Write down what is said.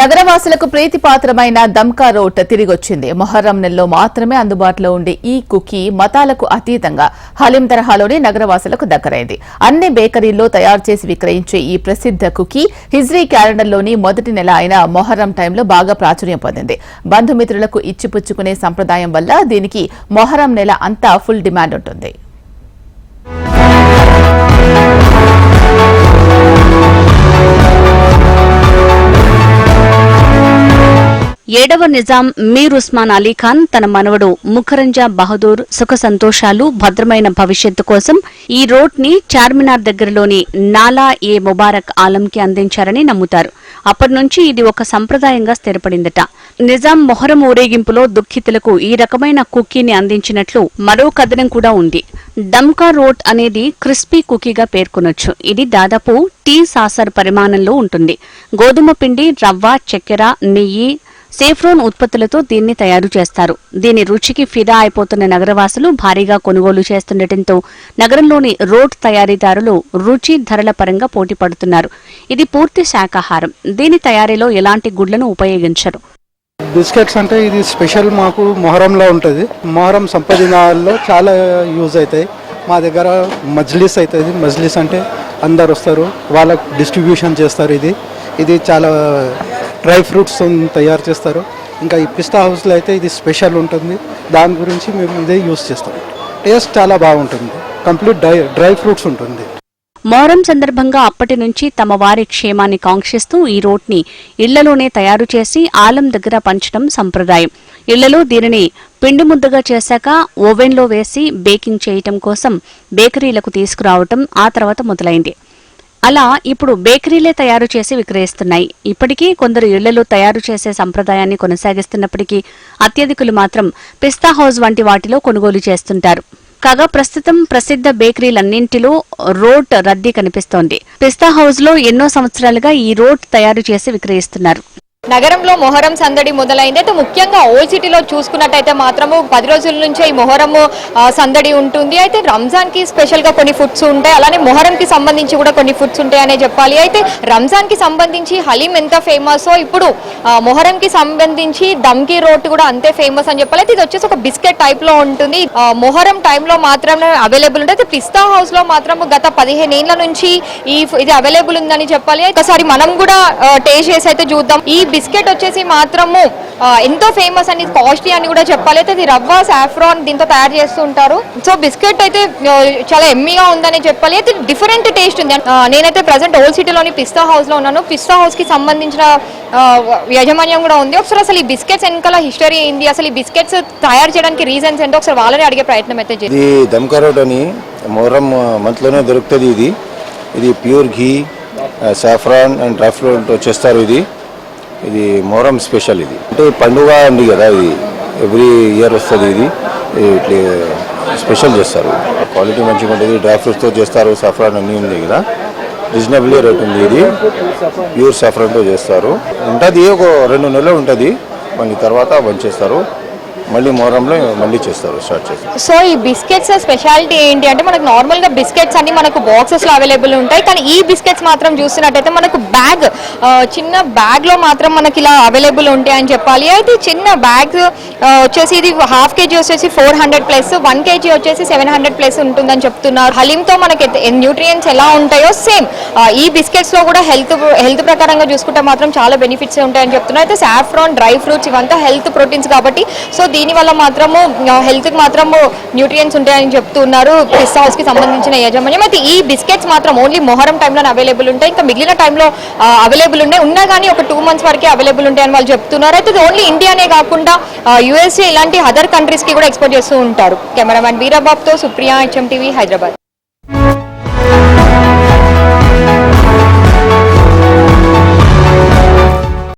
నగరవాసులకు ప్రీతిపాత్రమైన దమ్కా road తిరిగొచ్చింది. Muharram నెలలో మాత్రమే అందుబాటులో ఉండే ఈ కుకీ మతాలకు అతీతంగా హలీం తరహాలోనే నగరవాసులకు దగ్గరైంది. అన్ని బేకరీల్లో తయారు చేసి విక్రయించే ఈ ప్రసిద్ధ కుకీ హిజ్రీ క్యాలెండర్లోని మొదటి నెల అయిన మొహర్రం టైంలో బాగా ప్రాచుర్యం పొందింది. బంధుమిత్రులకు ఇచ్చిపుచ్చుకునే సంప్రదాయం వల్ల దీనికి మొహర్రం నెల అంతా ఫుల్ డిమాండ్ ఉంటుంది. ఏడవ నిజాం మీర్ ఉస్మాన్ అలీ ఖాన్ తన మనవడు ముఖరంజా బహదూర్ సుఖ సంతోషాలు భద్రమైన భవిష్యత్తు కోసం ఈ రోడ్ని చార్మినార్ దగ్గరలోని నాలా ఏ ముబారక్ ఆలంకి అందించారని నమ్ముతారు. అప్పటి నుంచి ఇది ఒక సంప్రదాయంగా స్థిరపడిందట. నిజాం మొహరం ఊరేగింపులో దుఃఖితులకు ఈ రకమైన కుకీని అందించినట్లు మరో కథనం కూడా ఉంది. డమ్కా రోట్ అనేది క్రిస్పీ కుకీగా పేర్కొనొచ్చు. ఇది దాదాపు టీ సాసర్ పరిమాణంలో ఉంటుంది. గోధుమ పిండి రవ్వ చక్కెర నెయ్యి సేఫ్రోన్ ఉత్పత్తులతో దీన్ని తయారు చేస్తారు. దీని రుచికి ఫిదా అయిపోతున్న నగరవాసులు భారీగా కొనుగోలు చేస్తుండటంతో నగరంలోని రోడ్ తయారీదారులు రుచి ధరల పరంగా పోటీ పడుతున్నారు. ఇది పూర్తి శాకాహారం దీని తయారీలో ఎలాంటి గుడ్లను ఉపయోగించరు. బిస్కెట్స్ అంటే ఇది స్పెషల్ మాకు మొహరంలో ఉంటుంది. మొహరం సంపదినాల్లో చాలా యూజ్ అవుతాయి మా దగ్గర మజ్లిస్ అవుతుంది మజ్లిస్ అంటే అందరు వస్తారు వాళ్ళకు డిస్ట్రిబ్యూషన్ చేస్తారు ఇది. ఇది చాలా డ్రై ఫ్రూట్స్ తయారు చేస్తారు. ఇంకా ఈ పిస్తా హౌస్లో అయితే ఇది స్పెషల్ ఉంటుంది. దాని గురించి మేము ఇదే యూజ్ చేస్తాం. టేస్ట్ చాలా బాగుంటుంది. కంప్లీట్ డ్రై డ్రై ఫ్రూట్స్ ఉంటుంది. మోరం సందర్భంగా అప్పటి నుంచి తమ వారి క్షేమాన్ని కాంక్షిస్తూ ఈ రోడ్ని ఇళ్ళలోనే తయారు చేసి ఆలం దగ్గర పంచడం సంప్రదాయం. ఇళ్ళలో దీనిని పిండి ముద్దగా చేశాక ఓవెన్లో వేసి బేకింగ్ చేయటం కోసం బేకరీలకు తీసుకురావటం ఆ తర్వాత మొదలైంది. అలా ఇప్పుడు బేకరీలే తయారు చేసి విక్రయిస్తున్నాయి. ఇప్పటికీ కొందరు ఇళ్ళలో తయారు చేసే సంప్రదాయాన్ని కొనసాగిస్తున్నప్పటికీ అత్యధికులు మాత్రం పిస్తా హౌస్ వంటి వాటిలో కొనుగోలు చేస్తుంటారు. కాగా ప్రస్తుతం ప్రసిద్ధ బేకరీలన్నింటిలో రోట్ రద్దీ కనిపిస్తోంది. పిస్తా హౌస్లో ఎన్నో సంవత్సరాలుగా ఈ రోట్ తయారు చేసి విక్రయిస్తున్నారు. నగరంలో మొహరం సందడి మొదలైంది. అయితే ముఖ్యంగా ఓల్డ్ సిటీలో చూసుకున్నట్టయితే మాత్రము పది రోజుల నుంచే ఈ మొహరము సందడి ఉంటుంది. అయితే రంజాన్కి స్పెషల్గా కొన్ని ఫుడ్స్ ఉంటాయి. అలానే మొహరం కి సంబంధించి కూడా కొన్ని ఫుడ్స్ ఉంటాయనే చెప్పాలి. అయితే రంజాన్కి సంబంధించి హలీం ఎంత ఫేమస్ ఇప్పుడు మొహరంకి మొహరం కి సంబంధించి దమ్కి రోట్ కూడా అంతే ఫేమస్ అని చెప్పాలి. అయితే ఇది వచ్చేసి ఒక బిస్కెట్ టైప్లో ఉంటుంది మొహరం టైంలో మాత్రమే అవైలబుల్ ఉంటుంది. అయితే పిస్తా హౌస్లో మాత్రం గత పదిహేను ఏళ్ళ నుంచి ఈ ఇది అవైలబుల్ ఉందని చెప్పాలి. ఒకసారి మనం కూడా టేస్ట్ చేసి అయితే చూద్దాం. ఈ బిస్కెట్ వచ్చేసి మాత్రము ఎంతో ఫేమస్ అని కాస్ట్లీ అని కూడా చెప్పాలి. అయితే ఇది రవ్వ సాఫ్రాన్ దీంతో తయారు చేస్తూ ఉంటారు. సో బిస్కెట్ అయితే చాలా ఎమ్మీగా ఉందని చెప్పాలి. అయితే డిఫరెంట్ టేస్ట్ ఉంది. నేనైతే ప్రజెంట్ ఓల్డ్ సిటీలోని పిస్తా హౌస్లో ఉన్నాను. పిస్తా హౌస్కి సంబంధించిన యాజమాన్యం కూడా ఉంది. ఒకసారి అసలు ఈ బిస్కెట్స్ వెనకాల హిస్టరీ ఏంది? అసలు ఈ బిస్కెట్స్ తయారు చేయడానికి రీజన్స్ ఏంటో ఒకసారి వాళ్ళని అడిగే ప్రయత్నం అయితే ఇది దమ్కా అని మొహరం మంత్లోనే దొరుకుతుంది ఇది. ఇది pure ghee saffron and dry fruit చేస్తారు ఇది. ఇది మొహరం స్పెషల్ ఇది. అంటే పండుగ ఉంది కదా ఇది ఎవ్రీ ఇయర్ వస్తుంది ఇది. ఇట్లా స్పెషల్ చేస్తారు. క్వాలిటీ మంచిగా ఉంటుంది డ్రై ఫ్రూట్స్తో చేస్తారు సాఫ్రాన్ అన్నీ ఉంది కదా. రీజనబుల్ రేట్ ఉంది ఇది. ప్యూర్ సఫరాన్తో చేస్తారు. ఉంటుంది ఒక రెండు నెలలు ఉంటుంది. మళ్ళీ తర్వాత బంద్ చేస్తారు. మళ్ళీ మొహరంలో మళ్ళీ చేస్తారు స్టార్ట్ చేస్తారు. సో ఈ బిస్కెట్స్ స్పెషాలిటీ ఏంటి అంటే మనకు నార్మల్గా బిస్కెట్స్ అన్ని మనకు బాక్సెస్లో అవైలబుల్ ఉంటాయి కానీ ఈ బిస్కెట్స్ మాత్రం చూస్తున్నట్టయితే మనకు బ్యాగ్ చిన్న బ్యాగ్లో మాత్రం మనకి ఇలా అవైలబుల్ ఉంటాయి అని చెప్పాలి. అయితే చిన్న బ్యాగ్ వచ్చేసి ఇది హాఫ్ కేజీ వచ్చేసి four hundred plus one KG వచ్చేసి సెవెన్ హండ్రెడ్ ప్లస్ ఉంటుందని చెప్తున్నారు. హలీంతో మనకి న్యూట్రియంట్స్ ఎలా ఉంటాయో సేమ్. ఈ బిస్కెట్స్లో కూడా హెల్త్ హెల్త్ ప్రకారంగా చూసుకుంటే మాత్రం చాలా బెనిఫిట్స్ ఉంటాయని చెప్తున్నారు. అయితే సాఫ్రాన్ డ్రై ఫ్రూట్స్ ఇవంతా హెల్త్ ప్రోటీన్స్ కాబట్టి సో దీని వల్ల మాత్రము హెల్త్కి మాత్రము న్యూట్రియన్స్ ఉంటాయని చెప్తున్నారు. పిస్తా హౌస్కి సంబంధించిన యాజమాన్యం. అయితే ఈ బిస్కెట్స్ మాత్రం ఓన్లీ మొహరం టైంలో అవైలబుల్ ఉంటాయి. ఇంకా మిగిలిన టైంలో అవైలబుల్ ఉన్నాయి. ఉన్నా కానీ ఒక టూ మంత్స్ వరకే అవైలబుల్ ఉంటాయని వాళ్ళు చెప్తున్నారు. అయితే ఓన్లీ ఇండియానే కాకుండా యూఎస్ఏ ఇలాంటి అదర్ కంట్రీస్కి కూడా ఎక్స్పోర్ట్ చేస్తూ ఉంటారు. కెమెరామ్యాన్ వీరాబాబ్తో సుప్రియా హెచ్ఎం టీవీ హైదరాబాద్.